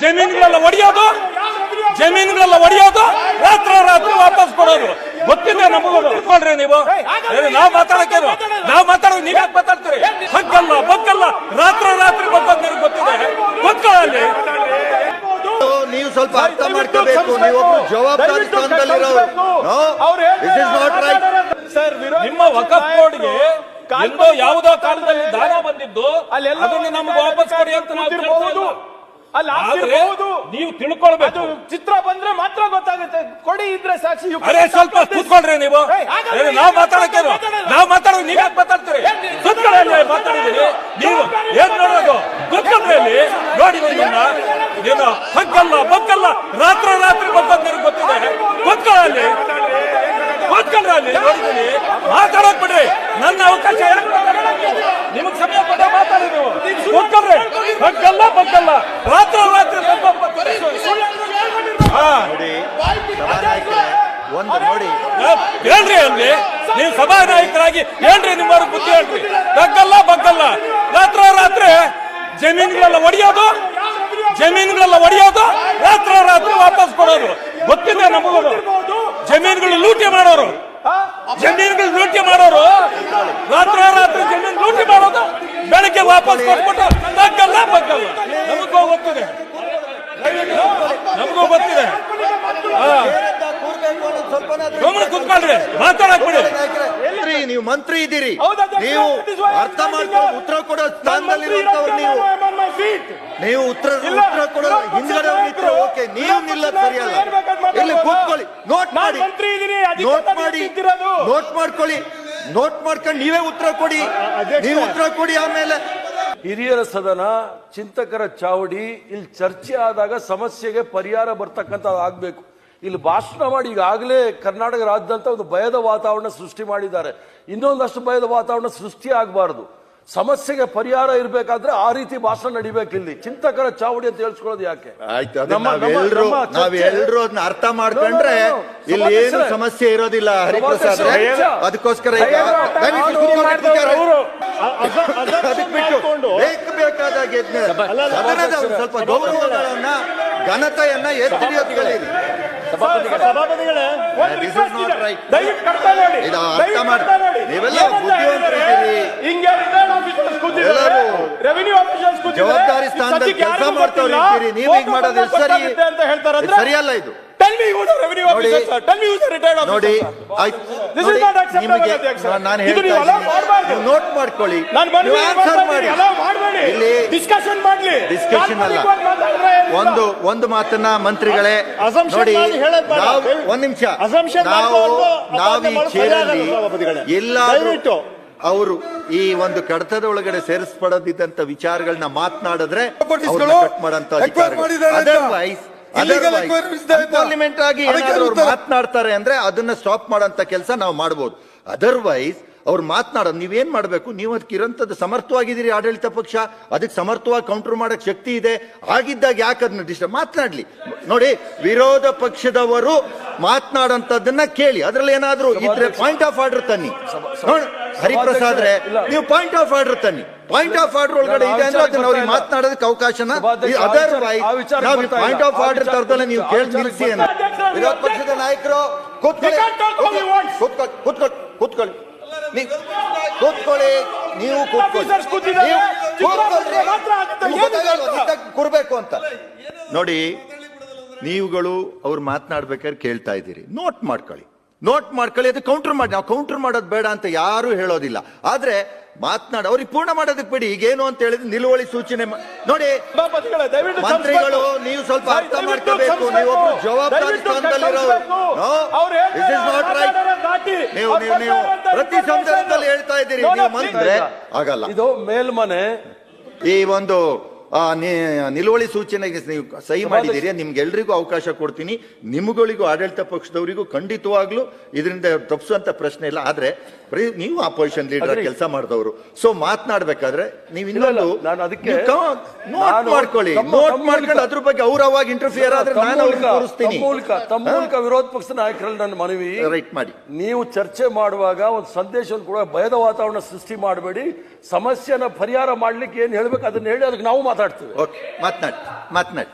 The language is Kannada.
ಜಮೀನುಗಳೆಲ್ಲ ಒಡೆಯೋದು? ಜಮೀನುಗಳೆಲ್ಲ ಒಡೆಯೋದು? ರಾತ್ರಿ ರಾತ್ರಿ ವಾಪಸ್ ಕೊಡೋದು. ಗೊತ್ತಿಲ್ಲ ನಮಗೂ ನೋಡ್ರಿ ನೀವು. ನಾವು ಮಾತಾಡಕ್ಕೇನು ನಾವ್ ಮಾತಾಡೋದು ನೀವ್ ಯಾಕೆ ಮಾತಾಡ್ತೀರಿ? ಹಕ್ಕಲ್ಲ ಬಕ್ಕಲ್ಲ ರಾತ್ರಿ ರಾತ್ರಿ ಬಗ್ಗೋದು ನಿಮ್ಗೆ ಗೊತ್ತಿದೆ. ಗೊತ್ತಲ್ಲಿ ನೀವು ಸ್ವಲ್ಪ ಅರ್ಥ ಮಾಡ್ಕೋಬೇಕು. ನೀವೊಬ್ರು ಜವಾಬ್ದಾರಿ ಇಸ್ ನಾಟ್ ರೈಟ್ ಸರ್ ನಿಮ್ಮ ವಕಫ್ ಬೋರ್ಡ್ಗೆ ಯಾವುದೋ ಕಾಲದಲ್ಲಿ ದಾನ ಬಂದಿದ್ದು. ಅಲ್ಲಿ ಅದನ್ನು ನಮ್ಗೆ ವಾಪಸ್ ಕೊಡಿ ಅಂತ. ಅಲ್ಲಿ ಆಗ್ತಿರ್ಬೋದು. ನೀವು ತಿಳ್ಕೊಳ್ಬೇಕು. ಚಿತ್ರ ಬಂದ್ರೆ ಮಾತ್ರ ಗೊತ್ತಾಗುತ್ತೆ. ಕೊಡಿ ಇದ್ರೆ ಸಾಕ್ಷಿ ಅರೆ ಸ್ವಲ್ಪ ಕೂತ್ಕೊಳ್ರಿ ನೀವು. ನಾವು ಮಾತಾಡಕ್ಕೆ ನಾವು ಮಾತಾಡೋದು ನೀವ್ ಯಾಕೆ ಮಾತಾಡ್ತೀರಿ? ಕೂತ್ಕೊಳ್ಳಿ ನೀವು ಏನ್ ನೋಡೋದು? ಕೂತ್ಕೊಂಡ್ರಿ ಅಲ್ಲಿ ನೋಡಿ ನಿಮ್ಮನ್ನ ನೀನು ಹಕ್ಕಲ್ಲ ಬಕ್ಕಲ್ಲ ರಾತ್ರಿ ರಾತ್ರಿ ನಿಮ್ಗೆ ಗೊತ್ತಿದೆ. ಕೂತ್ಕೊಳ್ಳಿ ಕೂತ್ಕೊಳ್ರಿ ಅಲ್ಲಿ ಮಾತಾಡಕ್ ಬಿಡ್ರಿ. ನನ್ನ ಅವಕಾಶ ಯಾಕ್ ಮಾತಾಡೋದು? ನಿಮಗ್ ಸಮಯ ಕೊಟ್ಟ ಮಾತಾಡಿ ನೀವು ಕೂತ್ಕೊಳ್ರಿ ಹಕ್ಕಲ್ಲ ಬಕ್ಕಲ್ಲ ರಾತ್ರಿ ರಾತ್ರಿ ಬಗ್ಗೋದು ಬರ್ತೀರಿ. ಹಾ ನೋಡಿ ಸಭಾನಾಯಕರೇ, ಒಂದು ನೋಡಿ ನಾವ್ ಹೇಳ್ರಿ ಅಲ್ಲಿ ನೀವು ಸಭಾ ನಾಯಕರಾಗಿ ಹೇಳ್ರಿ ನಿಮ್ಮವ್ರ ಬುದ್ಧಿ ಹೇಳ್ರಿ. ಬಗ್ಗಲ್ಲ ಬಗ್ಗಲ್ಲ. ರಾತ್ರ ರಾತ್ರಿ ಜಮೀನುಗಳೆಲ್ಲ ಒಡೆಯೋದು ಜಮೀನುಗಳೆಲ್ಲ ಒಡೆಯೋದು, ರಾತ್ರ ರಾತ್ರಿ ವಾಪಸ್ ಕೊಡೋದು. ಗೊತ್ತಿದೆ ನಮಗೂ ಜಮೀನುಗಳು ಲೂಟಿ ಮಾಡೋರು. ಜಮೀನುಗಳು ಲೂಟಿ ಮಾಡೋರು. ರಾತ್ರ ರಾತ್ರಿ ಜಮೀನು ಲೂಟಿ ಮಾಡೋದು. ಬೆಳಗ್ಗೆ ವಾಪಸ್ ಕೊಟ್ಬಿಟ್ಟು ಬಗ್ಗಲ್ಲ ಬಗ್ಗಲ್ಲ ನಮಗೂ ಗೊತ್ತಿದೆ ನಮಗೂ ಗೊತ್ತಿದೆ ಹಾ ಕೂರ್ಬೇಕು ಅನ್ನೋದು ಸ್ವಲ್ಪನಾದ್ರೂ ಗಮನ ಕುತ್ಕೊಳ್ರಿ ಮಾತಾಡಕ್ಬಿಡಿ ನೀವು ಮಂತ್ರಿ ಇದ್ದೀರಿ. ಹೌದು, ನೀವು ಅರ್ಥ ಮಾಡ್ಕೊಂಡು. ಉತ್ತರ ಕೊಡೋ ಸ್ಥಾನದಲ್ಲಿರುವಂತವ್ರು ನೀವು. ನೀವು ಉತ್ತರ ಇಲ್ಲ, ಉತ್ತರ ಕೊಡೋ ಹಿಂದ್ಗಡೆ ನಿಂತ್ರೆ ಓಕೆ ನೀವು ನಿಲ್ಲ ಸರಿಯಲ್ಲ. ಇಲ್ಲಿ ಕೂತ್ಕೊಳ್ಳಿ ನೋಟ್ ನಾನ್ ಮಾಡಿ. ನೋಟ್ ಮಾಡಿ. ನೋಟ್ ಮಾಡ್ಕೊಳ್ಳಿ. ನೋಟ್ ಮಾಡ್ಕೊಂಡು ನೀವೇ ಉತ್ತರ ಕೊಡಿ. ನೀವು ಉತ್ತರ ಕೊಡಿ ಆಮೇಲೆ. ಹಿರಿಯರ ಸದನ ಚಿಂತಕರ ಚಾವಡಿ ಇಲ್ಲಿ ಚರ್ಚೆ ಆದಾಗ ಸಮಸ್ಯೆಗೆ ಪರಿಹಾರ ಬರ್ತಕ್ಕಂಥ ಆಗ್ಬೇಕು. ಇಲ್ಲಿ ಭಾಷಣ ಮಾಡಿ ಈಗಾಗಲೇ ಕರ್ನಾಟಕ ರಾಜ್ಯದಂತ ಒಂದು ಭಯದ ವಾತಾವರಣ ಸೃಷ್ಟಿ ಮಾಡಿದ್ದಾರೆ. ಇನ್ನೊಂದಷ್ಟು ಭಯದ ವಾತಾವರಣ ಸೃಷ್ಟಿ ಆಗಬಾರದು. ಸಮಸ್ಯೆಗೆ ಪರಿಹಾರ ಇರಬೇಕಾದ್ರೆ ಆ ರೀತಿ ಭಾಷಣ ನಡಿಬೇಕು ಇಲ್ಲಿ. ಚಿಂತಕರ ಚಾವಡಿ ಅಂತ ಹೇಳ್ಸ್ಕೊಳ್ಳೋದು ಯಾಕೆ? ಆಯ್ತು ಅದನ್ನ ಅರ್ಥ ಮಾಡ್ಕೊಂಡ್ರೆ. ಇಲ್ಲಿ ಏನು ಸಮಸ್ಯೆ ಇರೋದಿಲ್ಲ ಹರಿಪ್ರಸಾದ್ ಅದಕ್ಕೋಸ್ಕರ ಬೇಕಾದಾಗ ಸ್ವಲ್ಪ ಗೌರವಗಳನ್ನ ಘನತೆಯನ್ನ ಎತ್ತಿ ಸಭಾಪತಿಗಳೇ. ದಯವಿಟ್ಟು ಕರ್ತಾ ನೋಡಿ. ನೀವೆಲ್ಲ ರೆವಿನ್ಯೂ ಆಫೀಸರ್ಸ್ ಜವಾಬ್ದಾರಿ ಸ್ಥಾನದಲ್ಲಿ ಕೆಲಸ ಮಾಡ್ತಾವ್ರಿ ನೀವು ಹಿಂಗ್ ಮಾಡೋದು ಸರಿ. ಅಂತ ಹೇಳ್ತಾರೆ ಸರಿಯಲ್ಲ ಇದು. Me who the revenue ನೋಡಿ. officers. Tell me who the retired ನೋಡಿ officers are. This is ನೋಡಿ, not acceptable, ನಿಮಗೆ ಅಧ್ಯಕ್ಷ. ನಾನು ಇದು ಹೇಳ್ತಾ ನೀವು allow ಇದ್ದೀನಿ. ಮಾಡ್ಬಾರ್ದು. ನೀವು ನೋಟ್ ಮಾಡ್ಕೊಳ್ಳಿ ನಾನು ಬಂದು ನೀವು ಆನ್ಸರ್ ಮಾಡಿ ಅಲೋ ಮಾಡಬೇಡಿ ಇಲ್ಲಿ ಡಿಸ್ಕಷನ್ ಮಾಡ್ಲಿ ಡಿಸ್ಕಷನ್ ಅಲ್ಲ ಕಾಲ್ಪನಿಕವಾಗಿ ಮಾತಾಡಿದ್ರೆ ಏನಿಲ್ಲ. ಒಂದು ಒಂದು ಮಾತನ್ನ ಮಂತ್ರಿಗಳೇ Assumption ನೋಡಿ ಮಾಡಿ ಹೇಳೋದ್ ಬೇಡ. ನಾವು. ಒಂದ್ ನಿಮಿಷ Assumption ನಾವು ಮಾಡ್ಕೊಂಡು ನಾವು ಈ ಅಪಾರ್ಥ ಚೇರಲ್ಲಿ ಮಾಡೋದು ಸಭಾಪತಿಗಳೇ. ಎಲ್ಲಾದ್ರೂ ಅವರು ಈ ಒಂದು ಕಡತದ ಒಳಗಡೆ ಸೇರಿಸ್ಪಡದಿದ್ದಂತ ವಿಚಾರಗಳನ್ನ ಮಾತನಾಡಿದ್ರೆ ಕಟ್ ಮಾಡಂತ ಪಾರ್ಲಿಮೆಂಟ್ ಆಗಿ ಮಾತನಾಡ್ತಾರೆ ಅಂದ್ರೆ ಅದನ್ನ ಸ್ಟಾಪ್ ಮಾಡೋಂತ ಕೆಲಸ ನಾವು ಮಾಡಬಹುದು ಅದರ್ವೈಸ್ ಅವ್ರು ಮಾತನಾಡೋದು ನೀವೇನು ಮಾಡಬೇಕು? ನೀವು ಅದಕ್ಕೆ ಇರೋಂಥದ್ದು ಸಮರ್ಥವಾಗಿದ್ದೀರಿ ಆಡಳಿತ ಪಕ್ಷ ಅದಕ್ಕೆ ಸಮರ್ಥವಾಗಿ ಕೌಂಟರ್ ಮಾಡೋಕ್ಕೆ ಶಕ್ತಿ ಇದೆ. ಆಗಿದ್ದಾಗ ಯಾಕೆ ಅದನ್ನ ಡಿಸ್ಟರ್ಬ್ ಮಾತನಾಡಲಿ. ನೋಡಿ ವಿರೋಧ ಪಕ್ಷದವರು ಮಾತನಾಡೋಂಥದ್ದನ್ನ ಕೇಳಿ. ಅದರಲ್ಲಿ ಏನಾದರೂ ಇದ್ರೆ ಪಾಯಿಂಟ್ ಆಫ್ ಆರ್ಡರ್ ತನ್ನಿ. ಹರಿಪ್ರಸಾದ್ರೆ ಹರಿಪ್ರಸಾದ್ ರೇ ನೀವು ಪಾಯಿಂಟ್ ಆಫ್ ಆರ್ಡರ್ ತನ್ನಿ. ಪಾಯಿಂಟ್ ಆಫ್ ಆರ್ಡರ್ ಒಳಗಡೆ ಇದೆ ಅಂದ್ರೆ ಅದನ್ನ ಅವ್ರಿಗೆ ಮಾತನಾಡೋದಕ್ಕೆ ಅವಕಾಶನ ಅದರ್ವೈಸ್ ನಾವು ಪಾಯಿಂಟ್ ಆಫ್ ಆರ್ಡರ್ ತರದಲ್ಲ ನೀವು ಕೇಳಿ ನಿಲ್ಲಿಸಿ ವಿರೋಧ ಪಕ್ಷದ ನಾಯಕರು ಕೂತ್ಕೊಳ್ಳಿ. ಕೂತ್ಕೊಳ್ಳಿ ಕೂತ್ಕೊಳ್ಳಿ. ಕೂತ್ಕೊಳ್ಳಿ ನೀವು ಕೂತ್ಕೊಳ್ಳಿ? ಗೊತ್ತಾ? ಅಂತ? ನೋಡಿ ನೀವುಗಳು ಅವ್ರು ಮಾತನಾಡ್ಬೇಕಾದ್ರೆ ಕೇಳ್ತಾ ಇದ್ದೀರಿ. ನೋಟ್ ಮಾಡ್ಕೊಳ್ಳಿ. ನೋಟ್ ಮಾಡ್ಕೊಳ್ಳಿ ಅದು ಕೌಂಟರ್ ಮಾಡಿ. ನಾವು ಕೌಂಟರ್ ಮಾಡೋದು ಬೇಡ ಅಂತ ಯಾರು ಹೇಳೋದಿಲ್ಲ. ಆದ್ರೆ ಮಾತನಾಡ ಅವ್ರಿಗೆ ಪೂರ್ಣ ಮಾಡೋದಕ್ಕೆ ಬಿಡಿ. ಈಗೇನು ಅಂತ ಹೇಳಿದ್ರೆ ನಿಲುವಳಿ ಸೂಚನೆ ನೋಡಿ ಮಂತ್ರಿಗಳು ನೀವು ಸ್ವಲ್ಪ ಅರ್ಥ ಮಾಡ್ಕೋಬೇಕು. ನೀವು ನೀವೊಬ್ರು ಜವಾಬ್ದಾರಿ ನಾಟ್ ಸ್ಥಾನದಲ್ಲಿರೋರು. ನೀವು ನೀವು ನೀವು ಪ್ರತಿ. ಸಂದರ್ಭದಲ್ಲಿ ಹೇಳ್ತಾ ಇದ್ದೀರಿ ನೀವು. ಆಗಲ್ಲ ಇದು ಮೇಲ್ಮನೆ ಈ ಒಂದು ಆ, ನಿ- ನಿಲುವಳಿ ಸೂಚನೆಗೆ ನೀವು ಸಹಿ ಮಾಡಿದ್ದೀರಿ. ನಿಮ್ಗೆಲ್ರಿಗೂ ಅವಕಾಶ ಕೊಡ್ತೀನಿ. ನಿಮ್ಗಳಿಗೂ ಆಡಳಿತ ಪಕ್ಷದವರಿಗೂ ಖಂಡಿತವಾಗ್ಲೂ ಇದರಿಂದ ತಪ್ಪಿಸುವಂತ ಪ್ರಶ್ನೆ ಇಲ್ಲ. ಆದ್ರೆ ನೀವು ಅಪೋಸಿಷನ್ ಲೀಡರ್. ಕೆಲಸ ಮಾಡಿದವರು. ಸೊ ಮಾತನಾಡ್ಬೇಕಾದ್ರೆ ನೀವು ಇನ್ನೊಂದು ನಾನು ಅದಕ್ಕೆ ನೋಟ್ ಮಾಡ್ಕೊಳ್ಳಿ. ನೋಟ್ ಮಾಡ್ಕೊಂಡು ಅದ್ರ ಬಗ್ಗೆ ಅವ್ರ ಅವಾಗ ಇಂಟರ್ಫಿಯರ್ ಆದ್ರೆ ನಾನು ಅವ್ರಿಗೆ ಮೂಲಕ- ತೋರಿಸ್ತೀನಿ. ತಮ್ಮ ಮೂಲಕ ತಮ್ಮ ಮೂಲಕ ವಿರೋಧ ಪಕ್ಷದ ನಾಯಕರಲ್ಲಿ ನನ್ನ ಮನವಿ. ರೈಟ್ ಮಾಡಿ. ನೀವು ಚರ್ಚೆ ಮಾಡುವಾಗ ಒಂದು ಸಂದೇಶವನ್ನು ಕೂಡ ಭಯದ ವಾತಾವರಣ ಸೃಷ್ಟಿ ಮಾಡಬೇಡಿ. ಸಮಸ್ಯೆನ ಪರಿಹಾರ ಮಾಡ್ಲಿಕ್ಕೆ ಏನ್ ಹೇಳ್ಬೇಕು? ಅದನ್ನ ಹೇಳಿ ಅದಕ್ಕೆ ನಾವು ಮಾತಾಡ್ತೀವಿ. ಓಕೆ ಮಾತನಾಡಿ ಮಾತನಾಡಿ.